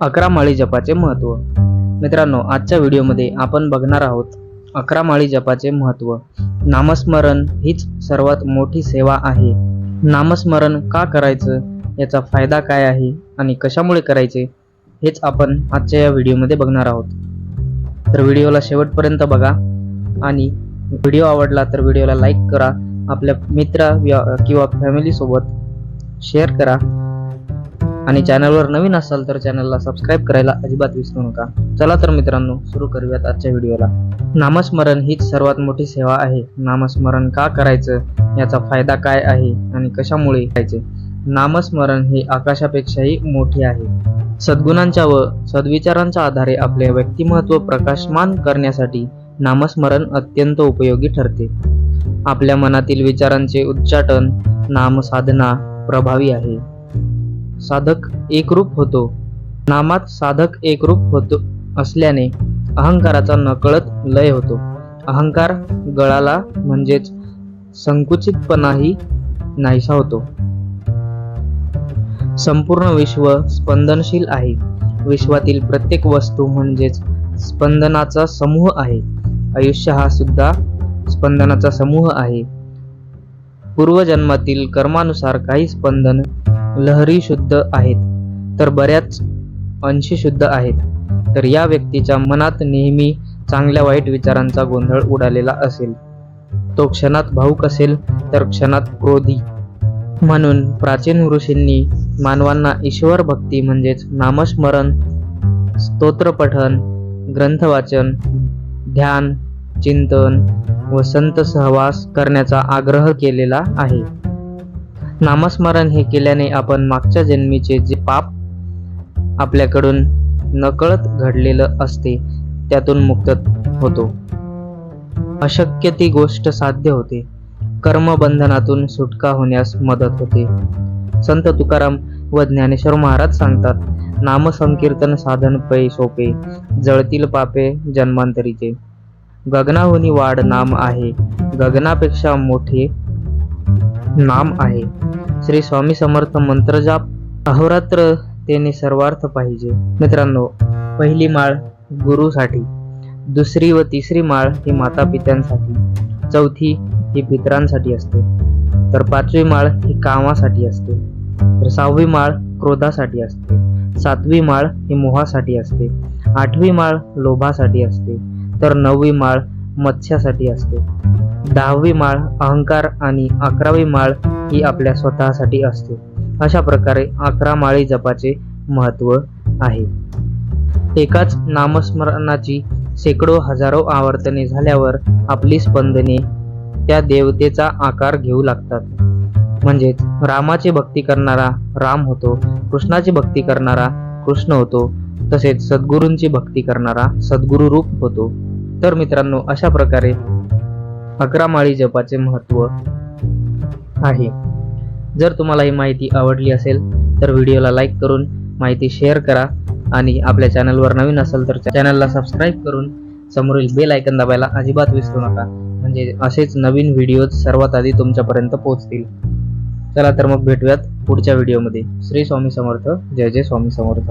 अकरा माळी जपाचे महत्त्व मित्रांनो आजच्या व्हिडिओमध्ये आपण बघणार आहोत अकरा माळी जपाचे महत्त्व नामस्मरण हीच सर्वात मोठी सेवा आहे. नामस्मरण का करायचं? याचा फायदा काय आहे? आणि कशामुळे करायचे? हेच आपण आजच्या या व्हिडिओमध्ये बघणार आहोत. तर व्हिडिओला शेवटपर्यंत बघा. आणि व्हिडिओ आवडला तर व्हिडिओला लाईक करा. आपल्या मित्र किंवा फॅमिलीसोबत शेअर करा. आणि चॅनलवर नवीन असाल तर चॅनलला सबस्क्राईब करायला अजिबात विसरू नका. चला तर मित्रांनो सुरू करूयात आजच्या व्हिडिओला. नामस्मरण हीच सर्वात मोठी सेवा आहे. नामस्मरण का करायचं? याचा फायदा काय आहे? आणि कशामुळे करायचे? नामस्मरण हे आकाशापेक्षाही मोठे आहे. सद्गुणांच्या व सद्विचारांच्या आधारे आपले व्यक्तिमत्व प्रकाशमान करण्यासाठी नामस्मरण अत्यंत उपयोगी ठरते. आपल्या मनातील विचारांचे उच्चाटन नामसाधना प्रभावी आहे. साधक एकरूप होतो. नामात साधक एकरूप होतो असल्याने अहंकाराचा नकळत लय होतो. अहंकार गळाला म्हणजेच संकुचितपणाही नाहीसा होतो. संपूर्ण विश्व स्पंदनशील आहे. विश्वातील प्रत्येक वस्तू म्हणजेच स्पंदनाचा समूह आहे. आयुष्य हा सुद्धा स्पंदनाचा समूह आहे. पूर्वजन्मातील कर्मानुसार काही स्पंदन लहरी शुद्ध आहेत. तर बऱ्याच अंशी शुद्ध आहेत. तर या व्यक्तीच्या मनात नेहमी चांगल्या वाईट विचारांचा गोंधळ उडालेला असेल. तो क्षणात भाऊक असेल तर क्षणात क्रोधी. म्हणून प्राचीन ऋषींनी मानवांना ईश्वर भक्ती म्हणजेच नामस्मरण स्तोत्रपठन ग्रंथवाचन ध्यान चिंतन व संत सहवास करण्याचा आग्रह केलेला आहे. नामस्मरण हे केल्याने आपण मागच्या जन्मीचे जे पाप आपल्याकडून नकळत घडलेलं असते त्यातून मुक्त होतो. अशक्य ती गोष्ट साध्य होते. कर्मबंधनातून सुटका होण्यास मदत होते. संत तुकाराम व ज्ञानेश्वर महाराज सांगतात नामसंकीर्तन साधन पै सोपे जळतील पापे जन्मांतरीचे. गगनाहुनी वाढ नाम आहे. गगनापेक्षा मोठे नाम आहे. श्री स्वामी समर्थ मंत्रजाप अहोरात्र तेने सर्वार्थ पाहिजे. मित्रांनो पहिली माळ गुरुसाठी. दुसरी व तिसरी माळ ही माता पित्यांसाठी चौथी ही पितरांसाठी असते. तर पाचवी माळ ही कामासाठी असते. तर सहावी माळ क्रोधासाठी असते. सातवी माळ ही मोहासाठी असते. आठवी माळ लोभासाठी असते. तर नववी माळ मत्स्यासाठी असते. दहावी माळ अहंकार आणि अकरावी माळ ही आपल्या स्वतःसाठी असते. अशा प्रकारे अकरा माळी जपाचे महत्त्व आहे. एकाच नामस्मरणाची शेकडो हजारो आवर्तने झाल्यावर आपली स्पंदने त्या देवतेचा आकार घेऊ लागतात. म्हणजेच रामाची भक्ती करणारा राम होतो कृष्णाची भक्ती करणारा कृष्ण होतो तसेच सद्गुरूंची भक्ती करणारा सद्गुरू रूप होतो. तर मित्रांनो अशा प्रकारे अकरा माळी जपाचे महत्त्व आहे. जर तुम्हाला ही माहिती आवडली असेल तर व्हिडिओला लाईक करून माहिती शेअर करा आणि आपल्या चॅनलवर नवीन असेल तर चॅनलला सबस्क्राईब करून समोरील बेल आयकन दाबायला अजिबात विसरू नका. म्हणजे असेच नवीन व्हिडिओज सर्वात आधी तुमच्यापर्यंत पोहोचतील. चला तर मग भेटूयात पुढच्या व्हिडिओमध्ये श्री स्वामी समर्थ. जय जय स्वामी समर्थ.